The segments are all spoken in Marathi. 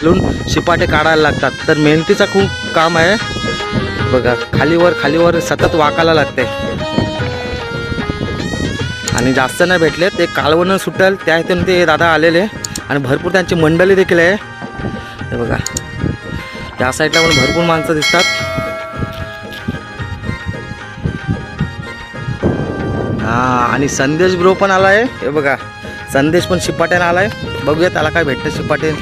घालून शिपाटे काढायला लागतात. तर मेहनतीचा खूप काम आहे. बघा खालीवर खालीवर सतत वाकायला लागते. आणि जास्त नाही भेटले ते कालवणं सुटेल. त्या इथून ते दादा आलेले. आणि भरपूर त्यांची मंडळी देखील आहे. हे बघा. त्या साईडला पण भरपूर माणसं दिसतात. हा आणि संदेश ब्रो पण आला आहे हे बघा. संदेश पण शिपाट्याने आहे बघूया त्याला काय भेटतं शिपाटे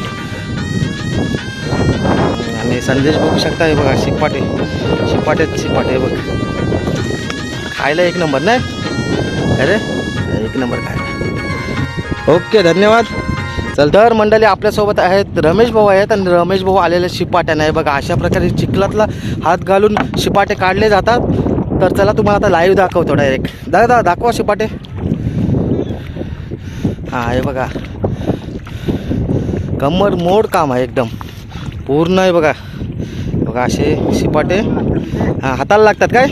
संदेश बघू शकता हे बघा शिपाटे शिपाटे शिपाटे बघ. खायला एक नंबर नाही अरे एक नंबर खायला. ओके धन्यवाद. चल दर मंडळी आपल्यासोबत आहेत रमेश भाऊ आहेत आणि रमेश भाऊ आलेल्या शिपाट्याने आहे बघा अशा प्रकारे चिखलातला हात घालून शिपाटे काढले जातात. तर चला तुम्हाला आता लाईव्ह दाखवतो डायरेक्ट दादा दादा दाखवा शिपाटे हां हे बघा. कमर मोड काम आहे एकदम. पूर्ण आहे बघा. बघा असे शिपाटे. हां हाताला लागतात काय?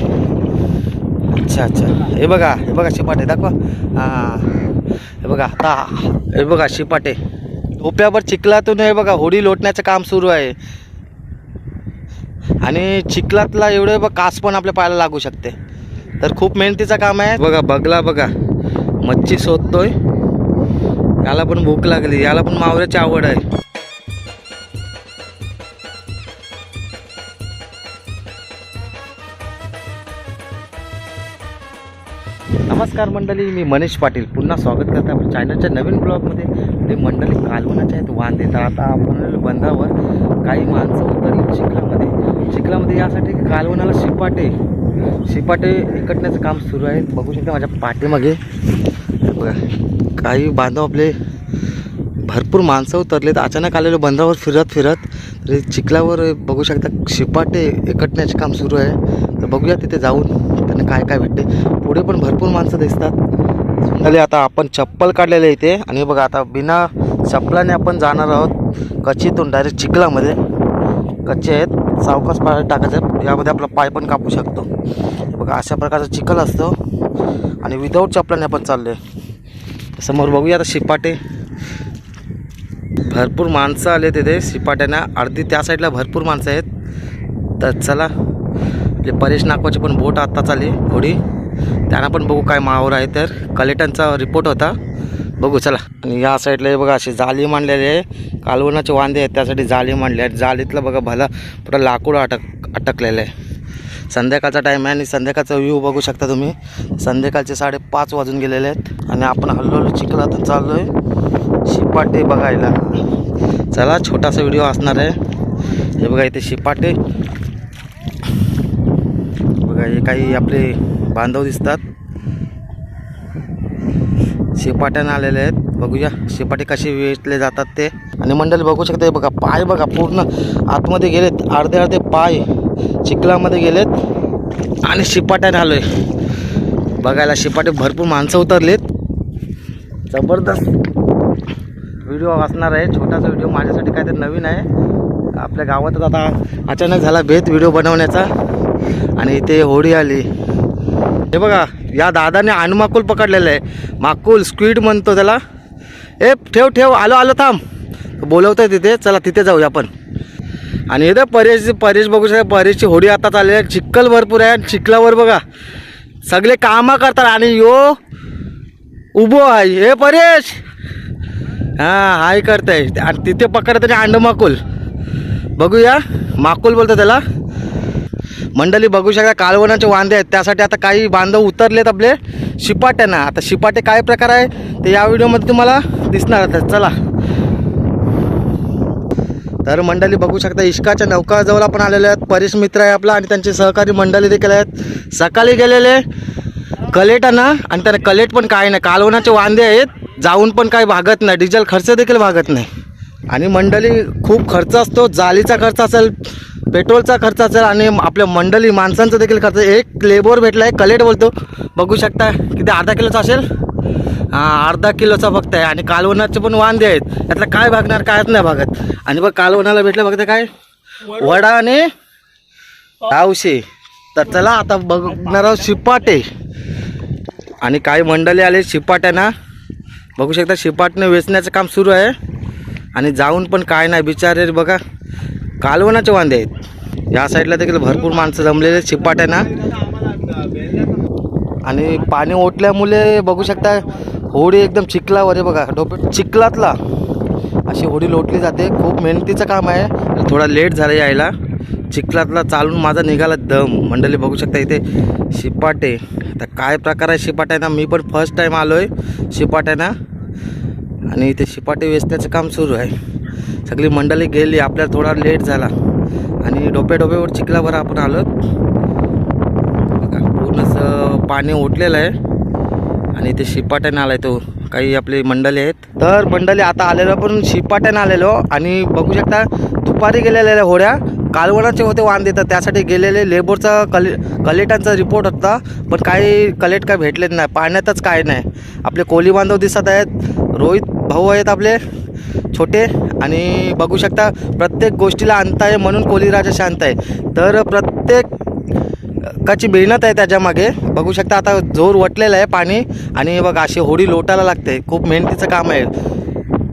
अच्छा अच्छा. हे बघा हे बघा शिपाटे दाखवा. हां हे बघा हाता हे बघा शिपाटे. टोप्यावर चिखलातून हे बघा होडी लोटण्याचं काम सुरू आहे. आणि चिखलातला एवढे बघ कास पण आपल्या पायाला लागू शकते. तर खूप मेहनतीचं काम आहे. बघा बगला बघा. मच्छी शोधतोय. याला पण भूक लागली याला पण मावऱ्याची आवड आहे. नमस्कार मंडळी मी मनीष पाटील. पुन्हा स्वागत करतो आपण चॅनलच्या नवीन ब्लॉगमध्ये ते मंडळी कालवणाचे आहेत वांदे. तर आता आपण बंधावर काही माणसं उतरली चिखलामध्ये. चिखलामध्ये यासाठी की कालवनाला शिपाटे. शिपाटे एकटण्याचं काम सुरू आहे. बघू शकता माझ्या पाठीमागे. बघा काही बांधव आपले भरपूर माणसं उतरलेत. अचानक आलेले बंधावर फिरत फिरत. तरी चिखलावर बघू शकता शिपाटे एकटण्याचे काम सुरू आहे. तर बघूया तिथे जाऊन. त्यांना काय काय भेटते. पुढे पण भरपूर माणसं दिसतात. झाले आता आपण चप्पल काढलेले आहे इथे. आणि बघा आता बिना चप्पलाने आपण जाणार आहोत कच्चीतून डायरेक्ट चिखलामध्ये. कच्चे आहेत. सावकाश पाय टाकायचं यामध्ये आपला पाय पण कापू शकतो. बघा अशा प्रकारचा चिखल असतो. आणि विदाऊट चपलाने आपण चाललो आहे समोर बघूया आता शिपाटे. भरपूर माणसं आले तिथे शिपाट्यांना. अर्धी त्या साईडला भरपूर माणसं आहेत. तर चला. आपले परेश नागवाची पण बोट आत्ताच आली होडी. त्यांना पण बघू काय मावर आहे. तर कलेटनचा रिपोर्ट होता. बघू चला. आणि या साईडला हे बघा अशी जाळी मांडलेली आहे. कालवनाचे वांदे आहेत त्यासाठी जाळी मांडली आहे जाळीतलं बघा भला पुढं लाकूड अटक अटकलेलं आहे. संध्याकाळचा टाईम आहे आणि संध्याकाळचा व्ह्यू बघू शकता तुम्ही. संध्याकाळचे साडेपाच वाजून गेलेले आहेत. आणि आपण हळूहळू चिखलातून चाललो आहे शिपाटे बघायला. चला छोटासा व्हिडिओ असणार आहे. हे बघा इथे शिपाटे. बघा हे काही आपले बांधव दिसतात. शेपाट्यानं आलेले आहेत. बघूया शिपाटे कसे वेचले जातात ते. आणि मंडळी बघू शकते बघा पाय बघा पूर्ण आतमध्ये गेलेत. अर्धे अर्धे पाय चिखलामध्ये गेलेत. आणि शिपाट्याने आहे बघायला शिपाटे भरपूर माणसं उतरलेत. जबरदस्त व्हिडिओ असणार आहे. छोटासा व्हिडिओ माझ्यासाठी काहीतरी नवीन आहे. आपल्या गावातच आता अचानक झाला भेद व्हिडिओ बनवण्याचा. आणि इथे होडी आली. हे बघा या दादाने अणमाकुल पकडलेलं आहे. माकुल स्क्वीड म्हणतो त्याला. ए ठेव ठेव आलो आलो थांब. बोलवतोय तिथे चला तिथे जाऊया आपण. आणि इथे परेश परेश बघू शकता परेशची होडी आता चालली आहे. चिखल भरपूर आहे आणि चिखलावर बघा सगळे कामं करतात आणि यो उभो आहे. हे परेश! हां हाय करताय. आणि तिथे पकडत आणि अंड बघूया माकुल बोलतो त्याला. मंडळी बघू शकता कालवनाचे वांदे आहेत. त्यासाठी आता काही बांधव उतरलेत आपले. शिपाट्यांना आता शिपाटे काय प्रकार आहे ते या व्हिडिओमध्ये तुम्हाला दिसणार आता चला. तर मंडळी बघू शकता इश्काच्या नौकाजवळ आपण आलेले आहेत. परेश मित्र आहे आपला आणि त्यांचे सहकारी मंडळी देखील आहेत. सकाळी गेलेले कलेटांना आणि त्याला कलेट पण काय नाही. कालवनाचे वांदे आहेत. जाऊन पण काही भागत नाही. डिझेल खर्च देखील भागत नाही. आणि मंडळी खूप खर्च असतो. जालीचा खर्च असेल पेट्रोलचा खर्च असेल आणि आपल्या मंडळी माणसांचा देखील खर्च एक लेबर भेटला आहे कलेट बोलतो. बघू शकता किती अर्धा किलोचा असेल? अर्धा किलोचा फक्त आहे. आणि कालवनाचे पण वांदे आहेत. त्यातलं काय भागणार कायच नाही भागत. आणि बघ कालवनाला भेटलं बघते काय? वडा आणि तावशे तर चला आता बघणार आहोत शिपाटे. आणि काही मंडळी आले शिपाट्यांना. बघू शकता शिपाटने वेचण्याचं काम सुरू आहे. आणि जाऊन पण काय नाही बिचारे बघा. कालवनाचे वांदे आहेत. या साईडला देखील भरपूर माणसं जमलेले आहेत. शिपाट्याना आणि पाणी ओटल्यामुळे बघू शकता होडी एकदम चिखलावर आहे बघा. डोपे चिखलातला. अशी होडी लोटली जाते. खूप मेहनतीचं काम आहे. थोडा लेट झालं यायला. चिखलातला चालून माझा निघाला दम. मंडळी बघू शकता इथे शिपाटे आता काय प्रकार आहे शिपाट्याना मी पण फर्स्ट टाईम आलो आहे शिपाट्याना आणि इथे शिपाटे वेचण्याचं काम सुरू आहे. सगळी मंडळी गेली आपल्याला थोडा लेट झाला. आणि डोपे डोप्यावर चिखलावर आपण आलो पूर्णच पूर्ण असं पाणी ओटलेलं आहे. आणि ते शिपाट्याने आलाय तो. काही आपली मंडळी आहेत. तर मंडळी आता आलेलो पण शिपाट्याने आलेलो. आणि बघू शकता दुपारी गेलेल्या होड्या कालवणाचे होते वांदे. तर त्यासाठी गेलेले लेबरचा कले कलेटांचा रिपोर्ट होता. पण काही कलेट काय भेटलेच नाही. पाण्यातच काय नाही. आपले कोली बांधव दिसत आहेत. रोहित भाऊ आहेत आपले. छोटे आणि बघू शकता प्रत्येक गोष्टीला अंत आहे म्हणून कोलीराजा शांत आहे. तर प्रत्येक काची मेहनत आहे त्याच्यामागे बघू शकता आता जोर वटलेला आहे पाणी आणि बघा अशी होडी लोटायला लागते. खूप मेहनतीचं काम आहे.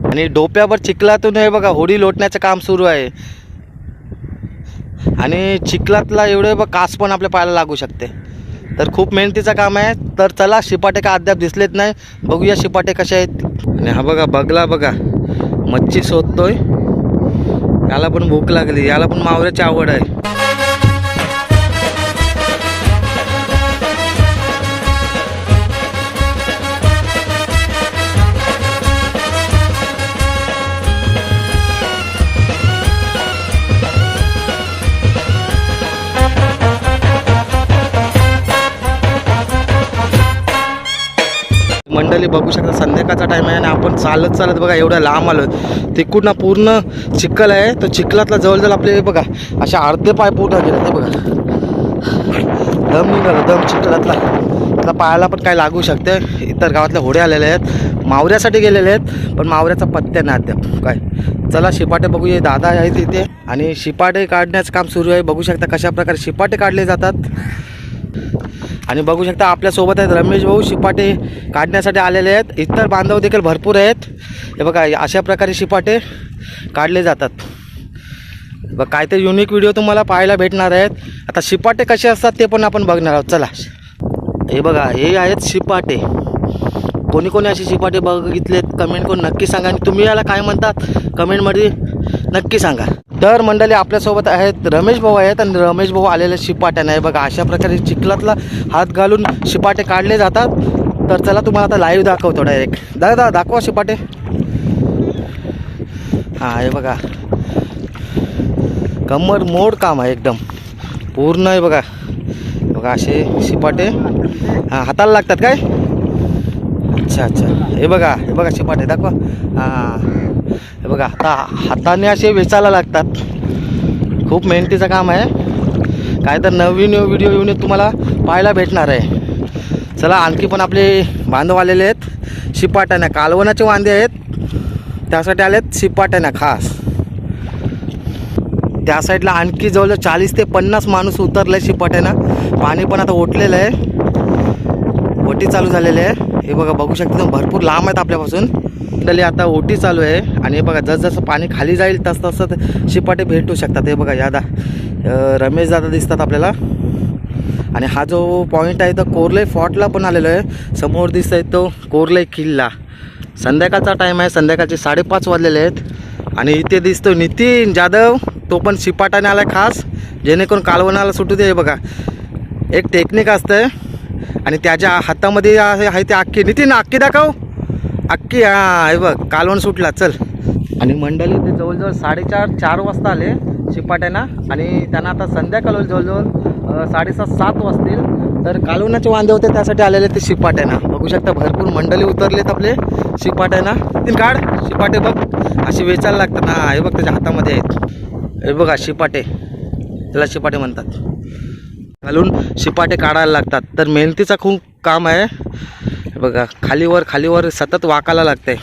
आणि डोप्यावर चिखलातून हे बघा होडी लोटण्याचं काम सुरू आहे. आणि चिखलातला एवढे बघ कास पण आपल्या पायाला लागू शकते. तर खूप मेहनतीचं काम आहे. तर चला शिपाटे का अद्याप दिसलेत नाही. बघूया शिपाटे कसे आहेत. आणि हा बघा बगला बघा. मच्छी शोधतोय. याला पण भूक लागली. याला पण मावऱ्याची आवड आहे. मंडळी बघू शकता संध्याकाळचा टाईम आहे आणि आपण चालत चालत बघा एवढ्या लांब आलो तिकडनं पूर्ण चिखल आहे. तो चिखलातला जवळजवळ आपले बघा असे अर्धे पाय पूर्ण गेले ते बघा. दम निघाला दम चिखलातला. त्याला पायाला पण काय लागू शकते. इतर गावातल्या होड्या आलेल्या आहेत. मावऱ्यासाठी गेलेले आहेत पण मावऱ्याचा पत्त्या नाही अद्याप काय? चला शिपाटे बघूया. दादा आहेत इथे. आणि शिपाटे काढण्याचं काम सुरू आहे. बघू शकता कशा प्रकारे शिपाटे काढले जातात. आणि बघू शकता आपल्यासोबत आहेत रमेश भाऊ शिपाटे काढण्यासाठी आलेले आहेत. इतर बांधव देखील भरपूर आहेत. हे बघा अशा प्रकारे शिपाटे काढले जातात. बघ काहीतरी युनिक व्हिडिओ तुम्हाला पाहायला भेटणार आहेत. आता शिपाटे कसे असतात ते पण आपण बघणार आहोत. चला. हे बघा हे आहेत शिपाटे. कोणी कोणी असे शिपाटे बघितलेत? कमेंट करून नक्की सांगा. आणि तुम्ही याला काय म्हणतात? कमेंटमध्ये नक्की सांगा. तर मंडळी आपल्यासोबत आहेत रमेश भाऊ आहेत आणि रमेश भाऊ आलेल्या शिपाट्याने. आहे बघा अशा प्रकारे चिखलातला हात घालून शिपाटे काढले जातात. तर चला तुम्हाला आता लाईव्ह दाखवतो डायरेक्ट दादा दाखवा शिपाटे. हां हे बघा. कमर मोड काम आहे एकदम. पूर्ण आहे बघा. बघा असे शिपाटे. हां हाताला लागतात काय? अच्छा अच्छा. हे बघा हे बघा शिपाटे दाखवा. हां. हे बघा आता हाताने असे वेचायला लागतात. खूप मेहनतीचं काम आहे. काय तर नवीन व्हिडिओ येऊन तुम्हाला पाहायला भेटणार आहे. चला आणखी पण आपले बांधव आलेले आहेत. शिपाट्याने कालवनाचे वांदे आहेत. त्यासाठी आलेत शिपाट्याने खास. त्या साईडला आणखी जवळजवळ चाळीस ते पन्नास माणूस उतरलं आहे शिपाट्यानं. पाणी पण आता ओटलेलं आहे. ओटी चालू झालेली आहे. हे बघा बघू शकता भरपूर लांब आहेत आपल्यापासून. तरी आता ओटी चालू आहे आणि हे बघा जसजसं पाणी खाली जाईल तस तसं शिपाटे भेटू शकतात. हे बघा यादा रमेश दादा दिसतात आपल्याला. आणि हा जो पॉईंट आहे तो कोरले फॉर्टला पण आलेलो आहे. समोर दिसत आहे तो कोरले किल्ला. संध्याकाळचा टाईम आहे संध्याकाळचे साडेपाच वाजलेले आहेत. आणि इथे दिसतो नितीन जाधव तो पण शिपाटाने आला खास. जेणेकरून कालवणाला सुटू दे हे बघा. एक टेक्निक असतं आणि त्याच्या हातामध्ये आहे आहे ते अक्की नितीन अक्की दाखव. अक्की हा हे बघ कालवण सुटला. चल. आणि मंडळी ते जवळजवळ साडेचार चार वाजता आले शिपाट्यांना. आणि त्यांना आता संध्याकाळ होईल जवळजवळ साडेसात सात वाजतील. तर कालवणाचे वांदे होते त्यासाठी आलेले ते शिपाट्यांना. बघू शकता भरपूर मंडळी उतरलेत आपले शिपाट्यांना. तीन काढ. शिपाटे बघ. असे वेचायला लागतात. ना हे बघ त्याच्या हातामध्ये आहेत. हे बघा शिपाटे. त्याला शिपाटे म्हणतात. घालून शिपाटे काढायला लागतात. तर मेहनतीचा खूप काम आहे. हे बघा खालीवर खालीवर सतत वाकायला लागते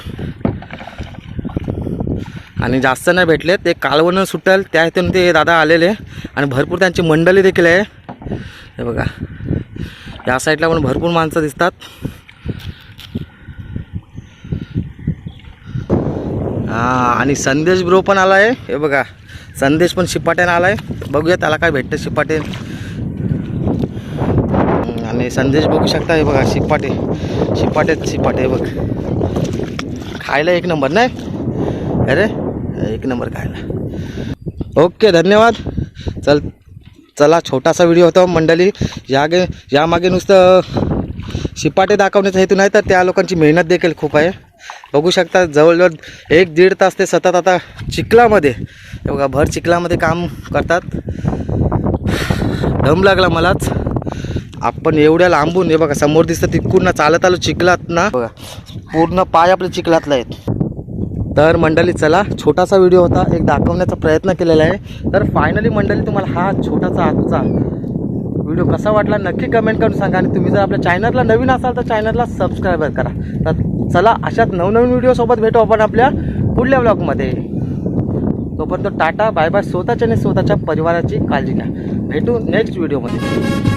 आणि जास्त नाही भेटले ते कालवण सुटेल त्या हेतून ते दादा आलेले. आणि भरपूर त्यांची मंडळी देखील आहे. हे बघा या साईडला पण भरपूर माणसं दिसतात. हां आणि संदेश ब्रो पण आला आहे हे बघा संदेश पण शिपाट्यानं आला आहे बघूया त्याला काय भेटतं शिपाटे. आणि संदेश बघू शकता हे बघा शिपाटे. शिपाटेच शिपाटे बघ. खायला एक नंबर नाही? अरे एक नंबर खायला. ओके धन्यवाद. चल चला छोटासा व्हिडिओ होता मंडळी. यागे यामागे नुसतं शिपाटे दाखवण्याचा हेतू नाही तर त्या लोकांची मेहनत देखील खूप आहे. बघू शकता जवळजवळ एक दीड तास ते सतत आता चिखलामध्ये. हे बघा भर चिखलामध्ये काम करतात. दम लागला मलाच. आपण एवढ्या लांबून हे बघा समोर दिसतं तिकडून ना चालत आलो चिखलात ना. बघा पूर्ण पाय आपले चिखलातला आहेत. तर मंडळी चला छोटासा व्हिडिओ होता एक दाखवण्याचा प्रयत्न केलेला आहे. तर फायनली मंडळी तुम्हाला हा छोटासा आजचा व्हिडिओ कसा वाटला नक्की कमेंट करून सांगा. आणि तुम्ही जर आपल्या चॅनलला नवीन असाल तर चॅनलला सबस्क्राईब करा. तर चला अशाच नवनवीन व्हिडिओसोबत भेटू आपण आपल्या पुढल्या ब्लॉगमध्ये तोपर्यंत टाटा बाय बाय स्वतःच्या आणि स्वतःच्या परिवाराची काळजी घ्या. भेटू नेक्स्ट व्हिडिओमध्ये